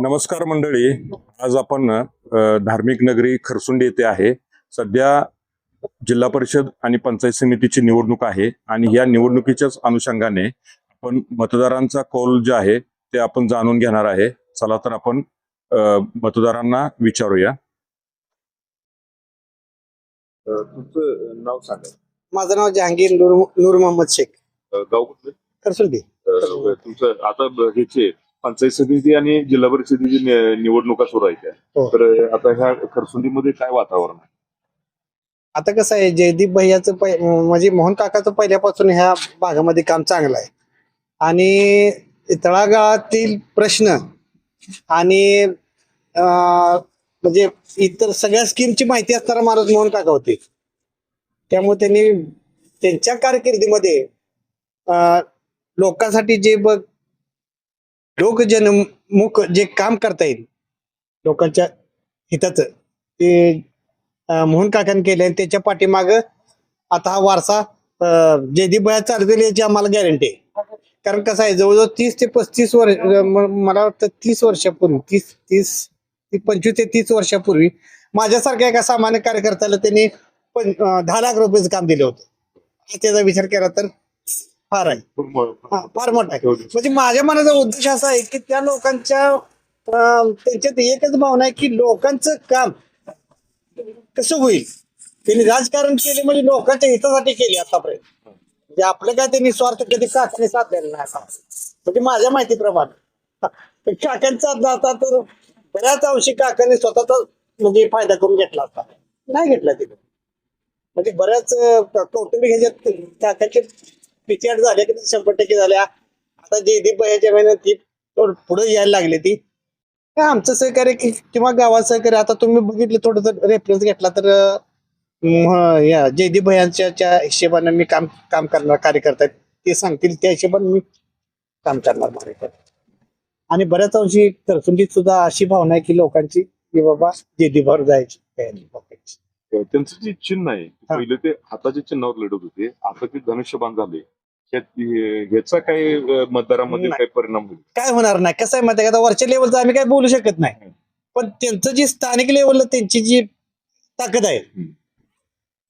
नमस्कार मंडळी. आज आपण धार्मिक नगरी खरसुंडी येथे आहे. सध्या जिल्हा परिषद आणि पंचायत समितीची निवडणूक आहे आणि या निवडणुकीच्याच अनुषंगाने आपण मतदारांचा कौल जे आहे ते आपण जाणून घेणार आहे. चला तर आपण मतदारांना विचारूया. तुमचं नाव सांगा. माझं नाव जहांगीर नूर नूर मोहम्मद शेख. गाव कुठलं? अ, तुमचं आता ह्याचे पंचायत समिती आणि जिल्हा परिषदेची निवडणुका सुरू आहेत. हो. तर आता ह्या खरसुंडीमध्ये काय वातावरण आहे आता कसं आहे जयदीप भैयाचं पै म्हणजे मोहन काकाचं पहिल्यापासून ह्या भागामध्ये काम चांगलं आहे आणि तळागाळातील प्रश्न आणि अं, म्हणजे इतर सगळ्या स्कीमची माहिती असणारा माणूस मोहन काका होते त्यामुळे त्यांनी त्यांच्या कारकिर्दीमध्ये अं, लोकांसाठी जे बघ लोकजनमुख जे काम करता येईल लोकांच्या हिताचं ते अं, मोहन काकांनी केलं आणि त्याच्या पाठीमाग आता हा वारसा अं, जयदीप भया चालतील याची आम्हाला गॅरंटी आहे. कारण कसं आहे जवळजवळ तीस ते पस्तीस वर्ष मला वाटतं तीस वर्षापूर्वी तीस तीस ती पंचवीस ते तीस वर्षापूर्वी माझ्यासारख्या एका सामान्य कार्यकर्त्याला त्यांनी पण दहा लाख रुपयाचं काम दिलं होतं. त्याचा विचार केला तर फार आहे. हा, फार मोठा आहे. म्हणजे माझ्या मनाचा उद्देश असा आहे की त्या लोकांच्या अं, त्यांच्यात एकच भावना आहे की लोकांचं काम कसं होईल? त्यांनी राजकारण केले म्हणजे लोकांच्या हितासाठी केले आतापर्यंत. म्हणजे आपलं काय त्यांनी स्वार्थ कधी काकाने साधलेला नाही आता. म्हणजे माझ्या माहितीप्रमाणे. काकांचा जाता तर बऱ्याच अंशी काकाने स्वतःचा म्हणजे फायदा करून घेतला असता नाही घेतला तिने म्हणजे बऱ्याच अं, कौटुंबिक ह्याच्यात काकाचे पिचड झाल्या की शंभर टक्के झाल्या. आता जयदीप भैयाच्या महिन्यात ती पुढे यायला लागली ती. काय आमचं सहकार्य किंवा गावात सहकार्य? आता तुम्ही बघितलं थोडस रेफरन्स घेतला तर या जयदीप भयांच्या हिशेबाने मी काम काम करणार कार्यकर्ता आहेत. ते सांगतील त्या हिशेबाने मी काम करणार कार्यकर्ता आणि बऱ्याच अंशी तरसुंडीत सुद्धा अशी भावना आहे की लोकांची की बाबा जयदीपवर जायची तयारी त्यांचं जे चिन्ह आहे. पहिले ते हाताच्या चिन्हावर लढत होते. आता ते धनुष्यबाण झाले. ह्याचा काय मतदारामध्ये. काय परिणाम होईल? काय होणार नाही. कसं आहे माहिती का? आता वरच्या लेवलचं आम्ही काय बोलू शकत नाही. पण त्यांचं जी स्थानिक लेवलला त्यांची जी ताकद आहे हम्म.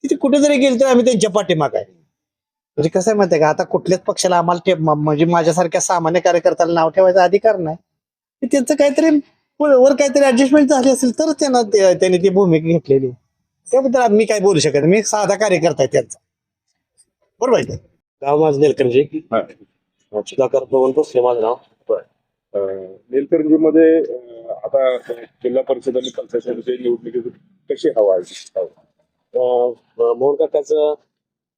ती कुठेतरी गेली तर आम्ही त्यांच्या पाठीमाग आहे. म्हणजे कसं आहे माहिती का? आता कुठल्याच पक्षाला आम्हाला म्हणजे माझ्यासारख्या सामान्य कार्यकर्त्याला नाव ठेवायचा अधिकार नाही. त्यांचं काहीतरी वर काहीतरी ऍडजस्टमेंट झाली असेल तर त्यांना त्यांनी ती भूमिका घेतलेली त्याबद्दल आम्ही काय बोलू शकत. मी साधा कार्यकर्ता आहे त्यांचा बरोबर आहे का? गाव माझं नेलकंजी हा. सुधाकर पवन भोसले माझं नाव निलकंठीमध्ये आता जिल्हा परिषद आणि पंचायत समिती निवडणुकीची कशी हवा आहे अं, मोहन काकाचं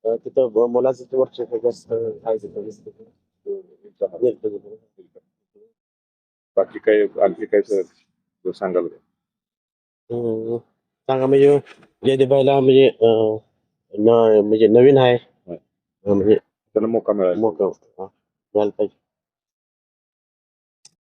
अं, तिथं ब- मुलाचं ते वर्ष जास्त आहे तिथं दिसतं. नेलकंठीमध्ये. बाकी काय आणखी काय सर सांगाल का? हम्म. सांगा म्हणजे जयदेबाईला म्हणजे अं, न म्हणजे नवीन आहे. म्हणजे त्यांना मोका मिळाला. मोकळं हा, मिळालं पाहिजे.